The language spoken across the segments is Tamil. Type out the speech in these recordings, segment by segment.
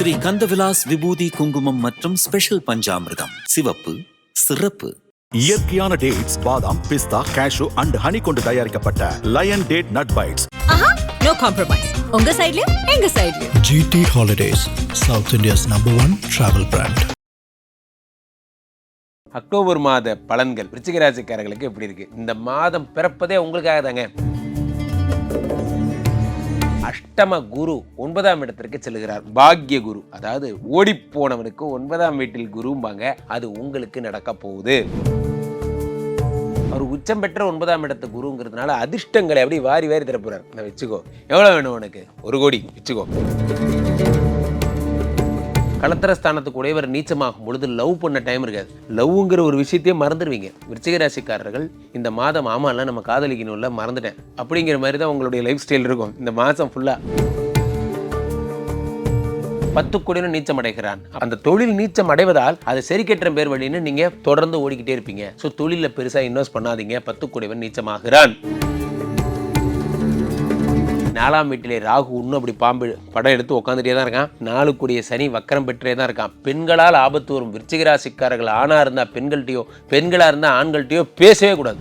ஸ்ரீ கந்தவிலாஸ் விபூதி குங்குமம் மற்றும் ஸ்பெஷல் பஞ்சாமிர்தம். சிவப்பு சிறப்பு. இயற்கையான டேட்ஸ் பாதாம் பிஸ்தா கேஷு அண்ட் ஹனி கொண்டு தயாரிக்கப்பட்ட lion date nut bites no compromise உங்க சைடுலயும் எங்க சைடுலயும் GT Holidays, South India's number one travel brand. October மாத பலன்கள் விருச்சிக ராசிக்காரர்களுக்கு எப்படி இருக்கு? இந்த மாதம் பிறப்பதே உங்களுக்காக தாங்க அஷ்டம குரு ஒன்பதாம் இடத்திற்கு செல்கிறார். பாக்ய குரு அதாவது ஓடிப்போனவனுக்கு ஒன்பதாம் வீட்டில் குரும்பாங்க அது உங்களுக்கு நடக்க போகுது. அவர் உச்சம் பெற்ற ஒன்பதாம் இடத்து குருங்கிறதுனால அதிர்ஷ்டங்களை அப்படி வாரி வாரி தரப்போறார் நான் வச்சுக்கோ. எவ்வளோ வேணும் உனக்கு? ஒரு கோடி. வச்சுக்கோ. களத்திரஸ்தானத்துக்கு உடையவர் நீச்சமாகும் பொழுது லவ் பண்ண டைம் இருக்காது. லவ்ங்கிற ஒரு விஷயத்தையே மறந்துடுவீங்க. விருச்சிக ராசிக்காரர்கள் இந்த மாதம் ஆமாம்ல நம்ம காதலிக்கணும்ல மறந்துட்டேன். அப்படிங்கிற மாதிரி தான் உங்களுடைய லைஃப் ஸ்டைல் இருக்கும். இந்த மாதம் ஃபுல்லாக பத்து கோடின்னு நீச்சம் அடைகிறான். அந்த தொழில் நீச்சம் அடைவதால் அதை சரி கேட்ட பேர் வழின்னு நீங்க தொடர்ந்து ஓடிக்கிட்டே இருப்பீங்க. ஸோ தொழிலில் பெருசா இன்வெஸ்ட் பண்ணாதீங்க. பத்து கோடிவன் நீச்சமாகிறான். நாலாம் வீட்டிலே ராகு இன்னும் அப்படி பாம்பு படம் எடுத்து உட்காந்துட்டே தான் இருக்கான். நாலு கூடிய சனி வக்கரம் பெற்றே தான் இருக்கான். பெண்களால் ஆபத்து வரும். விருச்சிகராசிக்காரர்கள் ஆணாக இருந்தால் இருந்தா பெண்கள்கிட்டயோ பெண்களா இருந்தா ஆண்கள்கிட்டயோ பேசவே கூடாது.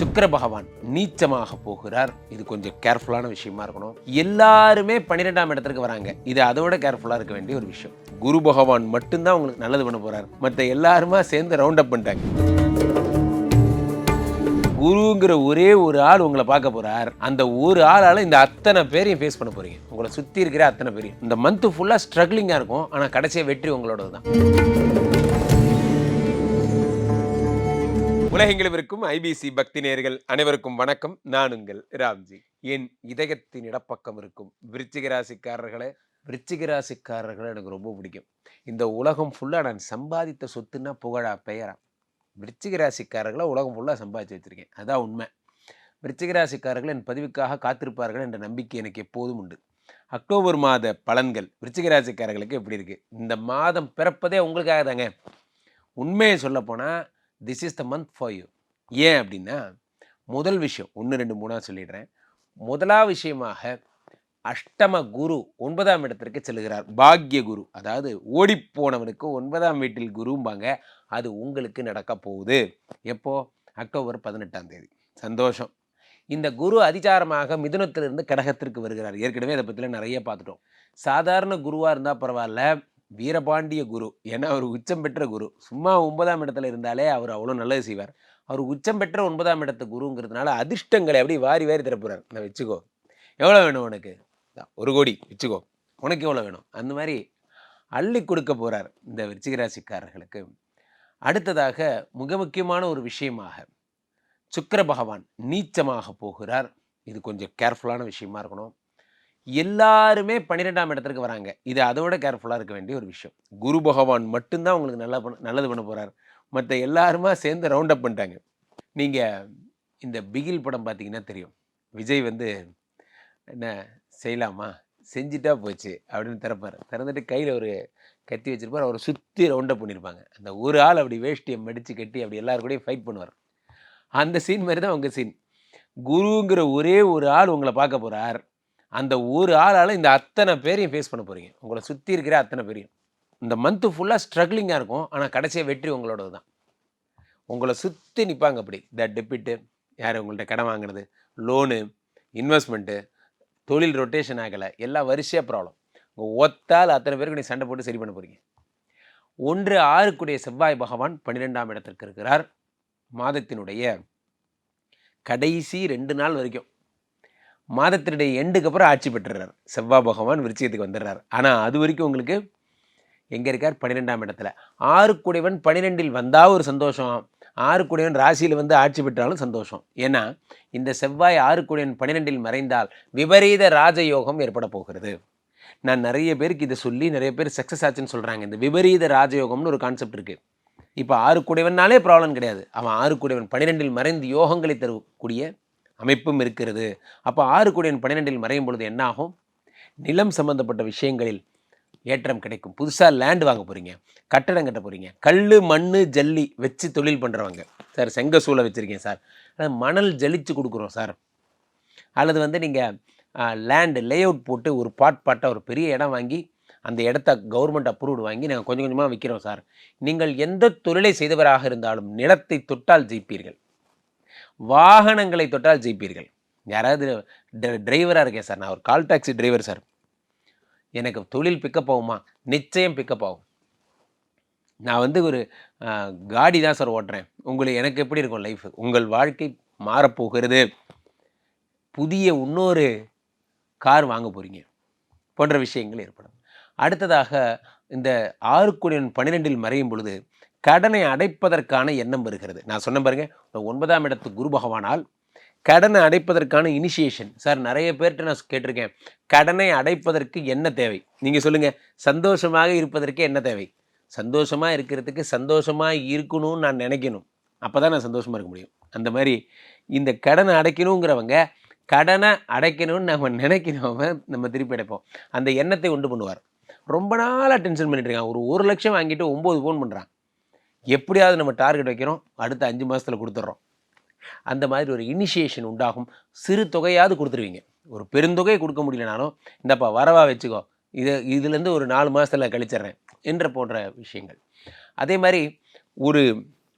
சுக்கர பகவான் நீச்சமாக போகிறார். இது கொஞ்சம் கேர்ஃபுல்லான விஷயமா இருக்கணும். எல்லாருமே பன்னிரெண்டாம் இடத்திற்கு வராங்க. இது அதோட கேர்ஃபுல்லாக இருக்க வேண்டிய ஒரு விஷயம். குரு பகவான் மட்டும்தான் உங்களுக்கு நல்லது பண்ண போறார். மற்ற எல்லாருமா சேர்ந்து ரவுண்ட் அப் பண்ணிட்டாங்க. குருங்கிற ஒரே ஒரு ஆள் உங்களை பார்க்க போறார். அந்த ஒரு ஆளால இந்த அத்தனை பேரையும் ஃபேஸ் பண்ண போறீங்க. உங்களை சுத்தி இருக்கிற அத்தனை பேரையும். இந்த மந்த் ஃபுல்லா ஸ்ட்ரகிளிங்கா இருக்கும். ஆனா கடைசியா வெற்றி உங்களோட தான். உலகெங்கிலும் இருக்கும் ஐபிசி பக்தி நேர்கள் அனைவருக்கும் வணக்கம். நான் உங்கள் ராம்ஜி. என் இதயத்தின் இடப்பக்கம் இருக்கும் விருச்சிக ராசிக்காரர்களே விருச்சிக ராசிக்காரர்களை எனக்கு ரொம்ப பிடிக்கும். இந்த உலகம் ஃபுல்லாக நான் சம்பாதித்த சொத்துன்னா புகழா பெயரா? விருச்சிக ராசிக்காரர்களை உலகம் ஃபுல்லாக சம்பாதிச்சு வச்சிருக்கேன். அதான் உண்மை. விருச்சிக ராசிக்காரர்கள் என் பதிவுக்காக காத்திருப்பார்கள் என்ற நம்பிக்கை எனக்கு எப்போதும் உண்டு. அக்டோபர் மாத பலன்கள் விருச்சிக ராசிக்காரர்களுக்கு எப்படி இருக்குது இந்த மாதம் பிறப்பதே உங்களுக்காக தாங்க. உண்மையை சொல்லப்போனால் this is the month for you ஏன் அப்படின்னா முதல் விஷயம் ஒன்று ரெண்டு மூணாக சொல்லிடுறேன். முதலா விஷயமாக அஷ்டம குரு ஒன்பதாம் இடத்திற்கு செல்கிறார் பாக்ய குரு அதாவது ஓடிப்போனவனுக்கு ஒன்பதாம் வீட்டில் குரும்பாங்க. அது உங்களுக்கு நடக்க போகுது. எப்போ? அக்டோபர் பதினெட்டாம் தேதி. சந்தோஷம். இந்த குரு அதிசாரமாக மிதுனத்திலிருந்து கடகத்திற்கு வருகிறார். ஏற்கனவே அதை பற்றிலாம் நிறைய பார்த்துட்டோம். சாதாரண குருவாக இருந்தால் பரவாயில்ல. வீரபாண்டிய குரு. ஏன்னா அவர் உச்சம் பெற்ற குரு. சும்மா ஒன்பதாம் இடத்துல இருந்தாலே அவர் அவ்வளோ நல்லது செய்வார். அவர் உச்சம் பெற்ற ஒன்பதாம் இடத்து குருங்கிறதுனால அதிர்ஷ்டங்களை அப்படி வாரி வாரி திறப்புறார் நான் வச்சுக்கோ. எவ்வளோ வேணும் உனக்கு? ஒரு கோடி. வச்சுக்கோ. உனக்கு எவ்வளோ வேணும்? அந்த மாதிரி அள்ளி கொடுக்க போகிறார் இந்த விருச்சிகராசிக்காரர்களுக்கு. அடுத்ததாக மிக முக்கியமான ஒரு விஷயமாக சுக்கர பகவான் நீச்சமாக போகிறார். இது கொஞ்சம் கேர்ஃபுல்லான விஷயமா இருக்கணும். எல்லாருமே பன்னிரெண்டாம் இடத்திற்கு வராங்க. இது அதோட கேர்ஃபுல்லாக இருக்க வேண்டிய ஒரு விஷயம். குரு பகவான் மட்டும்தான் உங்களுக்கு நல்லா பண்ண நல்லது பண்ண போகிறார் மற்ற எல்லாருமா சேர்ந்து ரவுண்ட் அப் பண்ணிட்டாங்க. நீங்கள் இந்த பிகில் படம் பார்த்தீங்கன்னா தெரியும். விஜய் வந்து என்ன செய்யலாமா? செஞ்சிட்டா போச்சு அப்படின்னு திறப்பார். திறந்துட்டு கையில் ஒரு கத்தி வச்சுருப்பார். அவரை சுற்றி ரவுண்டப் பண்ணியிருப்பாங்க அந்த ஒரு ஆள் அப்படி வேஷ்டியை மடித்து கட்டி அப்படி எல்லாரு கூடயும் ஃபைட் பண்ணுவார். அந்த சீன் மாதிரி தான் உங்கள் சீன் குருங்கிற ஒரே ஒரு ஆள் உங்களை பார்க்க போகிறார் அந்த ஒரு ஆளால் இந்த அத்தனை பேரையும் ஃபேஸ் பண்ண போகிறீங்க உங்களை சுற்றி இருக்கிற அத்தனை பேரையும். இந்த மந்த்து ஃபுல்லாக ஸ்ட்ரகிளிங்காக இருக்கும். ஆனால் கடைசியாக வெற்றி உங்களோடது தான். உங்களை சுற்றி நிற்பாங்க அப்படி. த டெபிட்டு யார் உங்கள்கிட்ட கடன் வாங்குறது லோனு இன்வெஸ்ட்மெண்ட்டு தொழில் ரொட்டேஷன் ஆகலை. எல்லாம் வரிசையாக ப்ராப்ளம் உங்கள் ஒத்தால் அத்தனை பேருக்கு நீ சண்டை போட்டு சரி பண்ண போகிறீங்க ஒன்று ஆறுக்குடைய செவ்வாய் பகவான் பன்னிரெண்டாம் இடத்திற்கு இருக்கிறார். மாதத்தினுடைய கடைசி ரெண்டு நாள் வரைக்கும். மாதத்தினுடைய எண்டுக்கு அப்புறம் ஆட்சி பெற்றுறார். செவ்வாய் பகவான் விருச்சிகத்துக்கு வந்துடுறார். ஆனால் அது வரைக்கும் உங்களுக்கு எங்கே இருக்கார்? பன்னிரெண்டாம் இடத்துல. ஆறு குடைவன் பன்னிரெண்டில் வந்தால் ஒரு சந்தோஷம். ஆறுக்குடையன் ராசியில் வந்து ஆட்சி பெற்றாலும் சந்தோஷம். ஏன்னா இந்த செவ்வாய் ஆறுக்குடையன் பன்னிரெண்டில் மறைந்தால் விபரீத ராஜயோகம் ஏற்பட போகிறது. நான் நிறைய பேருக்கு இதை சொல்லி நிறைய பேர் சக்ஸஸ் ஆச்சுன்னு சொல்கிறாங்க இந்த விபரீத ராஜயோகம்னு ஒரு கான்செப்ட் இருக்குது இப்போ ஆறு ப்ராப்ளம் கிடையாது. அவன் ஆறு பன்னிரெண்டில் மறைந்து யோகங்களை தரக்கூடிய அமைப்பும் இருக்கிறது. அப்போ ஆறு குடைவன் பன்னிரெண்டில் மறையும் பொழுது என்னாகும்? நிலம் சம்பந்தப்பட்ட விஷயங்களில் ஏற்றம் கிடைக்கும். புதுசாக லேண்டு வாங்க போகிறீங்க கட்டடம் கட்ட போகிறீங்க கல் மண் ஜல்லி வச்சு தொழில் பண்ணுறவங்க சார் செங்க சூளை வச்சுருக்கேன் சார். அதாவது மணல் ஜலிச்சு கொடுக்குறோம் சார். அல்லது வந்து நீங்கள் லேண்டு லேஅவுட் போட்டு ஒரு பாட் பாட்டாக ஒரு பெரிய இடம் வாங்கி அந்த இடத்த கவர்மெண்ட் அப்ரூவ்டு வாங்கி நாங்கள் கொஞ்சம் கொஞ்சமாக விற்கிறோம் சார். நீங்கள் எந்த தொழிலை செய்தவராக இருந்தாலும் நிலத்தை தொட்டால் ஜெயிப்பீர்கள். வாகனங்களை தொட்டால் ஜெயிப்பீர்கள். யாராவது டிரைவராக இருக்கேன் சார். நான் ஒரு கால் டாக்ஸி டிரைவர் சார். எனக்கு தொழில் பிக்கப் ஆகுமா? நிச்சயம் பிக்கப் ஆகும். நான் வந்து ஒரு காடி தான் சார் ஓட்டுறேன். உங்களுக்கு எனக்கு எப்படி இருக்கும் லைஃப் உங்கள் வாழ்க்கை மாறப்போகிறது. புதிய இன்னொரு கார் வாங்க போகிறீங்க போன்ற விஷயங்கள் ஏற்படும். அடுத்ததாக இந்த ஆறுக்குடியன் பன்னிரெண்டில் மறையும் பொழுது கடனை அடைப்பதற்கான எண்ணம் வருகிறது. நான் சொன்ன பாருங்க ஒன்பதாம் இடத்து குரு பகவானால் கடனை அடைப்பதற்கான இனிஷியேஷன் சார் நிறைய பேர்கிட்ட நான் கேட்டிருக்கேன். கடனை அடைப்பதற்கு என்ன தேவை? நீங்கள் சொல்லுங்கள் சந்தோஷமாக இருப்பதற்கு என்ன தேவை? சந்தோஷமாக இருக்கிறதுக்கு சந்தோஷமாக இருக்கணும்னு நான் நினைக்கணும். அப்போ தான் நான் சந்தோஷமாக இருக்க முடியும். அந்த மாதிரி இந்த கடனை அடைக்கணுங்கிறவங்க கடனை அடைக்கணும்னு நம்ம நினைக்கிறவங்க நம்ம திருப்பி அடைப்போம். அந்த எண்ணத்தை உண்டு பண்ணுவார். ரொம்ப நாளாக டென்ஷன் பண்ணிட்டு இருக்கான் ஒரு ஒரு லட்சம் வாங்கிட்டு ஒம்பது ஃபோன் பண்ணுறான் எப்படியாவது நம்ம டார்கெட் வைக்கிறோம். அடுத்த அஞ்சு மாதத்தில் கொடுத்துட்றோம். அந்த மாதிரி ஒரு இனிஷியேஷன் உண்டாகும். சிறு தொகையாவது கொடுத்துருவீங்க. ஒரு பெருந்தொகையை கொடுக்க முடியலனாலும் இந்தப்பா வரவா வச்சுக்கோ. இது இதுலேருந்து ஒரு நாலு மாதத்தில் கழிச்சிட்றேன் என்ற போன்ற விஷயங்கள். அதே மாதிரி ஒரு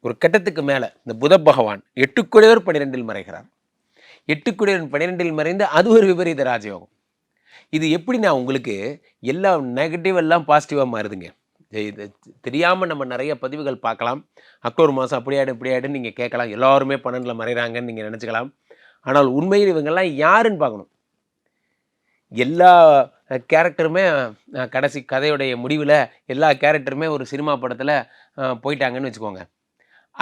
ஒரு கட்டத்துக்கு மேலே இந்த புத பகவான் எட்டுக்குடையவர் பன்னிரெண்டில் மறைகிறார். எட்டுக்குடையவன் பன்னிரெண்டில் மறைந்து அது ஒரு விபரீத ராஜயோகம். இது எப்படி நான் உங்களுக்கு எல்லா நெகட்டிவ் எல்லாம் பாசிட்டிவாக மாறுதுங்க. இது தெரியாமல் நம்ம நிறைய பதிவுகள் பார்க்கலாம். அக்டோபர் மாதம் அப்படி ஆகிடும் இப்படி ஆகிடும் நீங்கள் கேட்கலாம். எல்லாருமே பன்னெண்டில் மறைகிறாங்கன்னு நீங்கள் நினச்சிக்கலாம். ஆனால் உண்மையில் இவங்கெல்லாம் யாருன்னு பார்க்கணும். எல்லா கேரக்டருமே கடைசி கதையுடைய முடிவில் எல்லா கேரக்டருமே ஒரு சினிமா படத்தில் போயிட்டாங்கன்னு வச்சுக்கோங்க.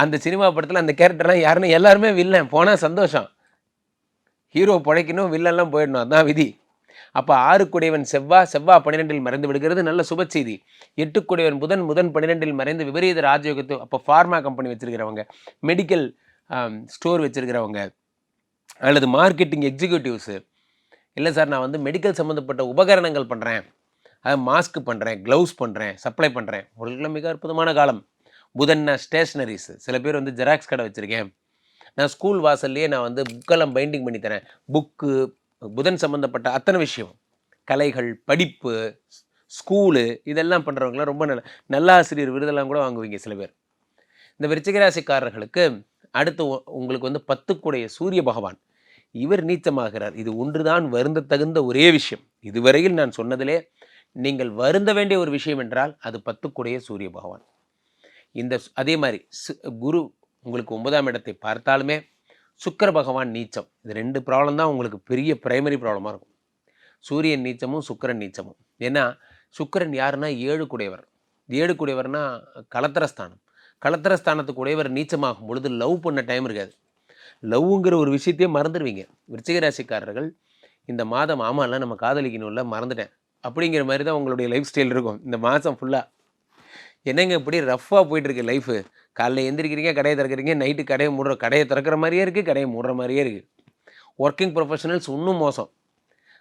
அந்த சினிமா படத்தில் அந்த கேரக்டர்லாம் யாருன்னு எல்லாருமே வில்லன். போனால் சந்தோஷம். ஹீரோ பிழைக்கணும் வில்லன்லாம் போயிடணும். அதான் விதி. அப்போ ஆறுக்குடையவன் செவ்வா செவ்வா பன்னிரெண்டில் மறைந்து விடுகிறது. நல்ல சுப செய்தி. எட்டுக்குடையவன் புதன் முதன் பன்னிரெண்டில் மறைந்து விபரீத ராஜயோகத்தை அப்போ ஃபார்மா கம்பெனி வச்சுருக்கிறவங்க மெடிக்கல் ஸ்டோர் வச்சுருக்கிறவங்க அல்லது மார்க்கெட்டிங் எக்ஸிக்யூட்டிவ்ஸு இல்லை சார் நான் வந்து மெடிக்கல் சம்மந்தப்பட்ட உபகரணங்கள் பண்ணுறேன் அது மாஸ்க் பண்ணுறேன் க்ளவுஸ் பண்ணுறேன் சப்ளை பண்ணுறேன் உங்களுக்குலாம் மிக அற்புதமான காலம். புதன்னா ஸ்டேஷ்னரிஸ் சில பேர் வந்து ஜெராக்ஸ் கடை வச்சுருக்கேன். நான் ஸ்கூல் வாசல்லையே நான் வந்து புக்கெல்லாம் பைண்டிங் பண்ணி தரேன். புக்கு புதன் சம்மந்தப்பட்ட அத்தனை விஷயம். கலைகள் படிப்பு ஸ்கூலு இதெல்லாம் பண்ணுறவங்களாம் ரொம்ப நல்ல நல்லாசிரியர் விருதெல்லாம் கூட வாங்குவீங்க சில பேர். இந்த விருச்சிகராசிக்காரர்களுக்கு அடுத்து உங்களுக்கு வந்து பத்துக்குடைய சூரிய பகவான். இவர் நீச்சமாகிறார். இது ஒன்றுதான் வருந்த தகுந்த ஒரே விஷயம். இதுவரையில் நான் சொன்னதிலே நீங்கள் வருந்த வேண்டிய ஒரு விஷயம் என்றால் அது பத்துக்குடைய சூரிய பகவான். இந்த அதே மாதிரி சு- குரு உங்களுக்கு ஒன்பதாம் இடத்தை பார்த்தாலுமே சுக்கிர பகவான் நீச்சம். இது ரெண்டு ப்ராப்ளம் தான் உங்களுக்கு பெரிய பிரைமரி ப்ராப்ளமாக இருக்கும். சூரியன் நீச்சமும் சுக்கிரன் நீச்சமும். ஏன்னா சுக்கிரன் யாருன்னா? ஏழு குடையவர் ஏழு குடையவர்னா கலத்தரஸ்தானம். கலத்தரஸ்தானத்துக்கு உடையவர் நீச்சமாகும் பொழுது லவ் பண்ண டைம் இருக்காது. லவ்ங்கிற ஒரு விஷயத்தையே மறந்துடுவீங்க. விருச்சிக ராசிக்காரர்கள் இந்த மாதம் ஆமாம்ல நம்ம காதலிக்கணும்ல மறந்துட்டேன். அப்படிங்கிற மாதிரி தான் உங்களுடைய லைஃப் ஸ்டைல் இருக்கும். இந்த மாதம் ஃபுல்லாக என்னங்க இப்படி ரஃப்பாக போயிட்டுருக்கு லைஃபு காலைல எழுந்திரிக்கிறீங்க கடையை திறக்கிறீங்க நைட்டு கடையை மூடுற கடையை திறக்கிற மாதிரியே இருக்குது கடையை மூடுற மாதிரியே இருக்குது ஒர்க்கிங் ப்ரொஃபஷனல்ஸ் இன்னும் மோசம்.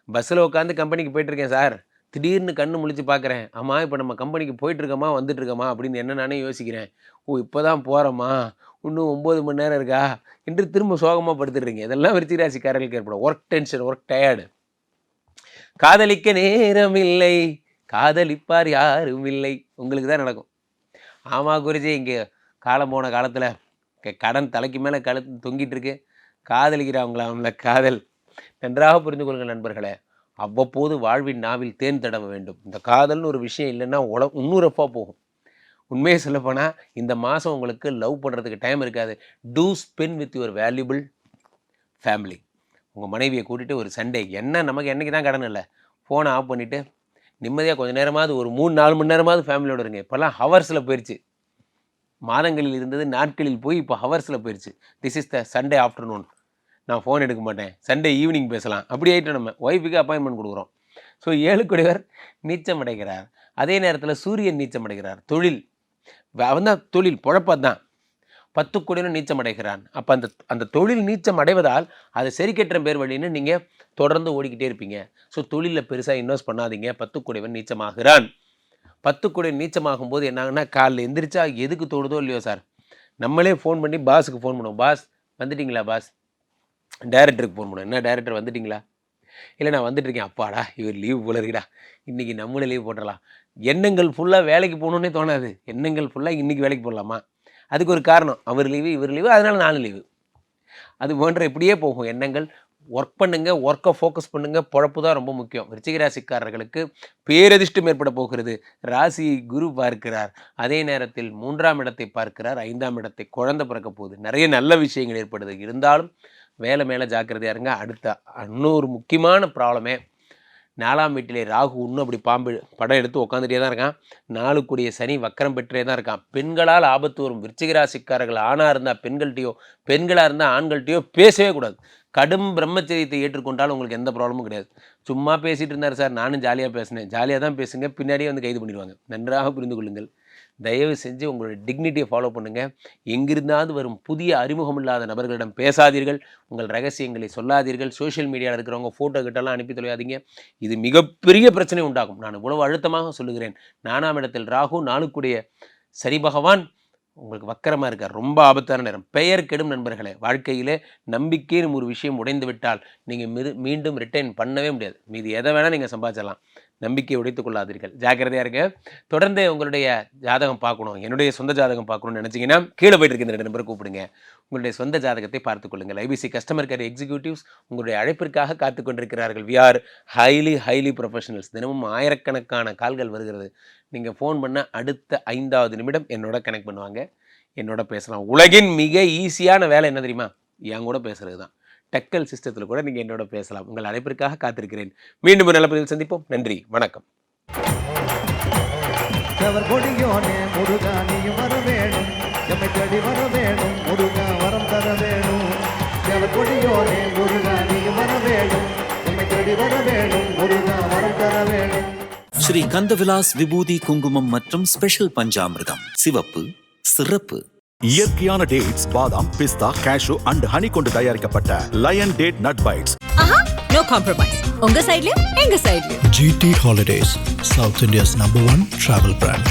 பஸ்ஸில் உட்காந்து கம்பெனிக்கு போயிட்டுருக்கேன் சார். திடீர்னு கண்ணு முழிச்சு பார்க்குறேன். ஆமாம் இப்போ நம்ம கம்பெனிக்கு போயிட்டுருக்கோமா வந்துட்டுருக்கோமா அப்படின்னு என்ன நானே யோசிக்கிறேன். ஓ இப்போ தான் போகிறோமா இன்னும் ஒம்பது மணி நேரம் இருக்கா? என்று திரும்ப சோகமாக படுத்துடுறீங்க. இதெல்லாம் விருச்சிராசிக்காரர்களுக்கு ஏற்படும். ஒர்க் டென்ஷன் ஒர்க் டயர்டு காதலிக்க நேரம் இல்லை காதலிப்பார் யாரும் இல்லை உங்களுக்கு தான் நடக்கும். ஆமாம் குருஜி இங்கே காலம் போன காலத்தில் கடன் தலைக்கு மேலே கழுத்து தொங்கிட்டு இருக்கு காதலிக்கிறவங்களா அவங்கள காதல்? நன்றாக புரிந்து கொள்ளுங்கள் நண்பர்களே. அவ்வப்போது வாழ்வின் நாவில் தேன் தடவ வேண்டும். இந்த காதல்னு ஒரு விஷயம் இல்லைன்னா உல இன்னுரப்பாக போகும். உண்மையை சொல்லப்போனால் இந்த மாதம் உங்களுக்கு லவ் பண்ணுறதுக்கு டைம் இருக்காது. To spend with your valuable family உங்கள் மனைவியை கூட்டிகிட்டு ஒரு சண்டே என்ன நமக்கு என்றைக்கு தான் கடன் இல்லை? ஃபோனை ஆஃப் பண்ணிவிட்டு நிம்மதியாக கொஞ்ச நேரமாவது ஒரு மூணு நாலு மணி நேரமாவது ஃபேமிலியோட இருங்க. இப்போல்லாம் ஹவர்ஸில் போயிடுச்சு மாதங்களில் இருந்தது நாட்களில் போய் இப்போ ஹவர்ஸில் போயிடுச்சு this is the Sunday afternoon நான் ஃபோன் எடுக்க மாட்டேன். சண்டே ஈவினிங் பேசலாம். அப்படி ஆகிட்டோம் நம்ம. ஒய்ஃபுக்கு அப்பாயின்மெண்ட் கொடுக்குறோம். ஸோ ஏழுக்குடையவர் நீச்சம் அடைகிறார். அதே நேரத்தில் சூரியன் நீச்சம் அடைகிறார். தொழில். அவன் தான் தொழில் பொழப்பம் தான் பத்து கோடியிலும் நீச்சம் அடைகிறான் அப்போ அந்த அந்த தொழில் நீச்சம் அடைவதால் அது சரி கட்டுற பேர் வழின்னு நீங்கள் தொடர்ந்து ஓடிக்கிட்டே இருப்பீங்க. ஸோ தொழிலில் பெருசாக இன்வெஸ்ட் பண்ணாதீங்க. பத்து கோடிவன் நீச்சமாகிறான். பத்து கோடி நீச்சமாகும் போது என்னாங்கன்னா காலில் எந்திரிச்சா எதுக்கு தோடுதோ இல்லையோ சார். நம்மளே ஃபோன் பண்ணி பாஸுக்கு ஃபோன் பண்ணுவோம். பாஸ் வந்துட்டீங்களா பாஸ்? டேரக்டருக்கு ஃபோன் பண்ணுவோம். என்ன டேரக்டர் வந்துட்டீங்களா? இல்லை நான் வந்துட்டு இருக்கேன் அப்பாடா இவர் லீவ் போல இருக்குடா. இன்றைக்கி நம்மளே லீவ் போட்டுடலாம் எண்ணங்கள் ஃபுல்லாக வேலைக்கு போகணுன்னே தோணாது. எண்ணங்கள் ஃபுல்லாக இன்றைக்கி வேலைக்கு போடலாமா அதுக்கு ஒரு காரணம். அவர் லீவு இவர் லீவு அதனால் நானும் லீவு அது போன்ற இப்படியே போகும் எண்ணங்கள். ஒர்க் பண்ணுங்கள் ஒர்க்கை ஃபோக்கஸ் பண்ணுங்கள் பொழப்பு தான் ரொம்ப முக்கியம். விருச்சிக ராசிக்காரர்களுக்கு பேரதிர்ஷ்டம் ஏற்பட போகிறது. ராசி குரு பார்க்கிறார். அதே நேரத்தில் மூன்றாம் இடத்தை பார்க்கிறார். ஐந்தாம் இடத்தை குழந்தை பிறக்க போகுது. நிறைய நல்ல விஷயங்கள் ஏற்படுது. இருந்தாலும் வேலை மேலே ஜாக்கிரதையா இருங்க. அடுத்த இன்னொரு முக்கியமான ப்ராப்ளமே நாலாம் வீட்டிலே ராகு இன்னும் அப்படி பாம்பு படம் எடுத்து உட்காந்துட்டே தான் இருக்கான். நாலு கூடிய சனி வக்கரம் பெற்றே தான் இருக்கான். பெண்களால் ஆபத்து வரும் விருச்சிகராசிக்காரர்கள் ஆணாக இருந்தால் பெண்கள்கிட்டயோ பெண்களாக இருந்தால் ஆண்கள்கிட்டயோ பேசவே கூடாது. கடும் பிரம்மச்சரியத்தை ஏற்றுக்கொண்டால் உங்களுக்கு எந்த ப்ராப்ளமும் கிடையாது. சும்மா பேசிகிட்டு இருந்தார் சார். நானும் ஜாலியாக பேசினேன். ஜாலியாக தான் பேசுங்க. பின்னாடியே வந்து கைது பண்ணிடுவாங்க. நன்றாக புரிந்து கொள்ளுங்கள். தயவு செஞ்சு உங்களோட டிக்னிட்டியை ஃபாலோ பண்ணுங்கள் எங்கிருந்தாவது வரும் புதிய அறிமுகம் இல்லாத நபர்களிடம் பேசாதீர்கள். உங்கள் ரகசியங்களை சொல்லாதீர்கள். சோஷியல் மீடியாவில் இருக்கிறவங்க ஃபோட்டோ கிட்டலாம் அனுப்பி தொலையாதீங்க. இது மிகப்பெரிய பிரச்சனை உண்டாகும். நான் இவ்வளவு அழுத்தமாக சொல்லுகிறேன். நானாம் இடத்தில் ராகு நாளுக்குடைய சரி பகவான் உங்களுக்கு வக்கரமாக இருக்கார். ரொம்ப ஆபத்தான நேரம். பெயர் கெடும் நண்பர்களே வாழ்க்கையிலே நம்பிக்கைன்னு ஒரு விஷயம் உடைந்து விட்டால் நீங்கள் மீண்டும் ரிட்டைன் பண்ணவே முடியாது. மீது எதை வேணால் நீங்கள் சம்பாதிச்சிடலாம். நம்பிக்கையை உடைத்துக் கொள்ளாதீர்கள். ஜாக்கிரதையாக இருங்க. தொடர்ந்து உங்களுடைய ஜாதகம் பார்க்கணும். என்னுடைய சொந்த ஜாதகம் பார்க்கணும்னு நினச்சிங்கன்னா கீழே போயிட்டு இருக்க இந்த ரெண்டு நம்பரை கூப்பிடுங்க. உங்களுடைய சொந்த ஜாதகத்தை பார்த்துக் கொள்ளுங்கள். ஐபிசி கஸ்டமர் கேர் எக்ஸிக்யூட்டிவ்ஸ் உங்களுடைய அழைப்பிற்காக காத்து கொண்டிருக்கிறார்கள். We are highly highly professionals தினமும் ஆயிரக்கணக்கான கால்கள் வருகிறது. நீங்கள் ஃபோன் பண்ண அடுத்த ஐந்தாவது நிமிடம் என்னோட கனெக்ட் பண்ணுவாங்க. என்னோட பேசலாம். உலகின் மிக ஈஸியான வேலை என்ன தெரியுமா? என் கூட பேசுறது தான் டெக்கல் சிஸ்டத்தில் கூட நீங்கள் என்னோட பேசலாம். உங்கள் அழைப்பிற்காக காத்திருக்கிறேன். மீண்டும் ஒரு நல்ல பதிவில் சந்திப்போம். நன்றி. வணக்கம். அவர் கொடியோனே முருகா நீயும் வர வேணும் எம்மை தேடி வர வேணும் முருகா வரம் தர வேணும். அவர் கொடியோனே முருகா நீயும் வர வேணும் எம்மை தேடி வர வேணும் முருகா வரம் தர வேணும். ஸ்ரீ கந்தவிலாஸ் விபூதி குங்குமம் மற்றும் ஸ்பெஷல் பஞ்சாமிர்தம். சிவப்பு சிறப்பு இயற்கையான டேட்ஸ் பாதாம் பிஸ்தா கேஷு அண்ட் ஹனி கொண்டு தயாரிக்கப்பட்ட lion date nut bites no compromise உங்க சைடுலயும் எங்க சைடுலயும் GT Holidays, South India's number one travel brand.